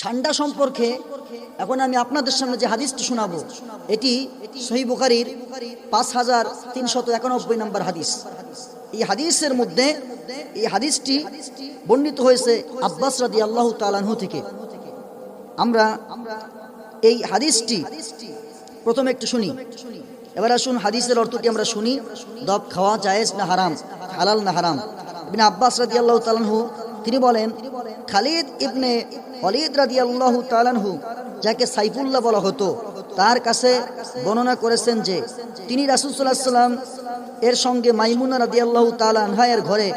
সান্ডা সম্পর্কে এখন আমি আপনাদের সামনে যে হাদিসটি শোনাবো, এটি সহি পাঁচ হাজার তিনশত একানব্বই নম্বর হাদিস। এই হাদিসের মধ্যে, এই হাদিসটি বর্ণিত হয়েছে আব্বাস রাদি আল্লাহ তালানহু থেকে। আমরা এই হাদিসটি প্রথমে একটু শুনি। এবার আসুন হাদিসের অর্থটি আমরা শুনি, দব খাওয়া জায়েজ না হারাম, হালাল না হারাম। আব্বাস রাদি আল্লাহ তালানহু তিনি বলেন খালিদ ইবনে অলিদ রাদি আল্লাহ তালানহু যাকে সাইফুল্লাহ বলা হতো, তার কাছে বর্ণনা করেছেন যে, তিনি রাসুলসাল্লাহ সাল্লাম এর সঙ্গে মাইমুনা রাদি আল্লাহ তালানহা এর ঘরে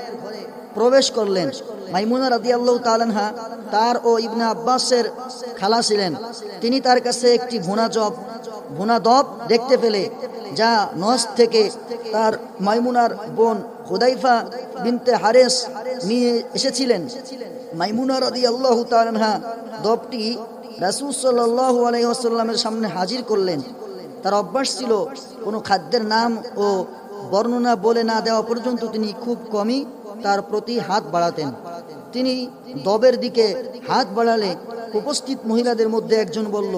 প্রবেশ করলেন। মাইমুনা রাদি আল্লাহ তালানহা তার ও ইবনে আব্বাসের খালা ছিলেন। তিনি তার কাছে একটি ভুনা জব, ভুনা দব দেখতে পেলে, যা নস থেকে তার মাইমুনার বোন হুদাইফা বিনতে হারেস নিয়ে এসেছিলেন। মাইমুনা রাদি আল্লাহ তালানহা দবটি রাসুল সাল্লাহ আলাইসাল্লামের সামনে হাজির করলেন। তার অভ্যাস ছিল কোনো খাদ্যের নাম ও বর্ণনা বলে না দেওয়া পর্যন্ত তিনি খুব কমই তার প্রতি হাত বাড়াতেন। তিনি দবের দিকে হাত বাড়ালে উপস্থিত মহিলাদের মধ্যে একজন বলল,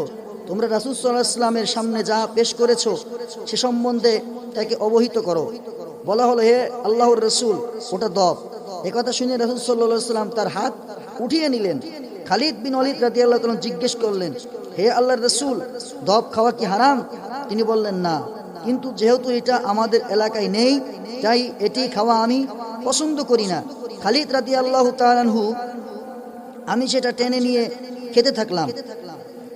তোমরা রাসুল সাল্লাহ ইসলামের সামনে যা পেশ করেছ, সে সম্বন্ধে তাকে অবহিত করো। বলা হলো, হে আল্লাহর রসুল, ওটা দব। একথা শুনে রাসুল সাল্লাম তার হাত উঠিয়ে নিলেন। খালিদ বিন অলিদ রাজি আল্লাহ জিজ্ঞেস করলেন, হে আল্লাহর রসুল, দব খাওয়া কি হারাম? তিনি বললেন, না। কিন্তু যেহেতু এটা আমাদের এলাকায় নেই, তাই এটি খাওয়া আমি পছন্দ করি না। খালিদ রাজি আল্লাহ তালানহু আমি সেটা টেনে নিয়ে খেতে থাকলাম।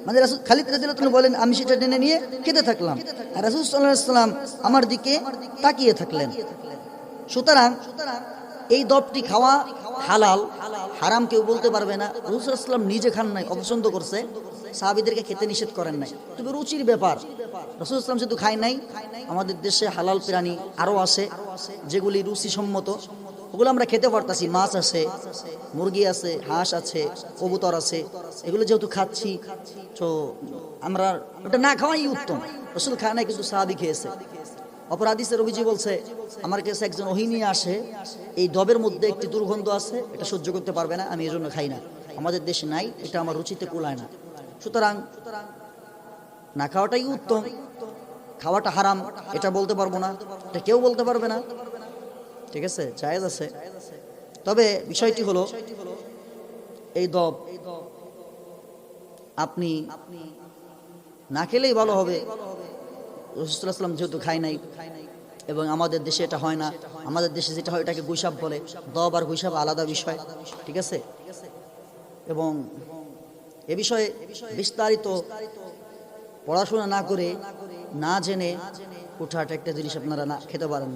মানে রাসুল, খালিদ রাজিল্লাহ বলেন, আমি সেটা টেনে নিয়ে খেতে থাকলাম। আর রাসুল সাল্লাহ আমার দিকে তাকিয়ে থাকলেন। সুতরাং এই দবটি খাওয়া হালাল, হারাম কেউ বলতে পারবে না। রসুলাম নিজে খান নাই, অপছন্দ করছে। সাহাবিদেরকে খেতে নিষেধ করেন নাই। তবে রুচির ব্যাপার রসুল ইসলাম শুধু খায় নাই, আমাদের দেশে হালাল প্রাণী আরও আছে, যেগুলি রুচিসম্মত। ওগুলো আমরা খেতে পারতাছি, মাছ আছে, মুরগি আছে, হাঁস আছে, কবুতর আছে। এগুলো যেহেতু খাচ্ছি, তো আমরা ওটা না খাওয়াই উত্তম। রসুল খায় নাই, কিন্তু সাহাবি খেয়েছে। অপরাধীসের অভিযোগ বলছে, আমার কাছে একজন ওহি নিয়ে আসে, এই দবের মধ্যে একটি দুর্গন্ধ আছে, এটা সহ্য করতে পারবে না, আমি এজন্য খাই না। আমাদের দেশে নাই, এটা আমার রুচিতে কুলায় না। সুতরাং না খাওয়াটাই উত্তম, খাওয়াটা হারাম, এটা বলতে পারব না, এটা কেউ বলতে পারবে না। ঠিক আছে? জায়েজ আছে। তবে বিষয়টি হলো, এই দব, আপনি না খেলেই ভালো হবে। রসুলাম যেহেতু খায় নাই এবং আমাদের দেশে এটা হয় না, আমাদের দেশে যেটা হয় এটাকে গুসাব বলে। দব আর গুসাব আলাদা বিষয়, ঠিক আছে? এবং এ বিষয়ে বিস্তারিত পড়াশোনা না করে, না জেনে কুঠাট একটা জিনিস আপনারা না খেতে পারেন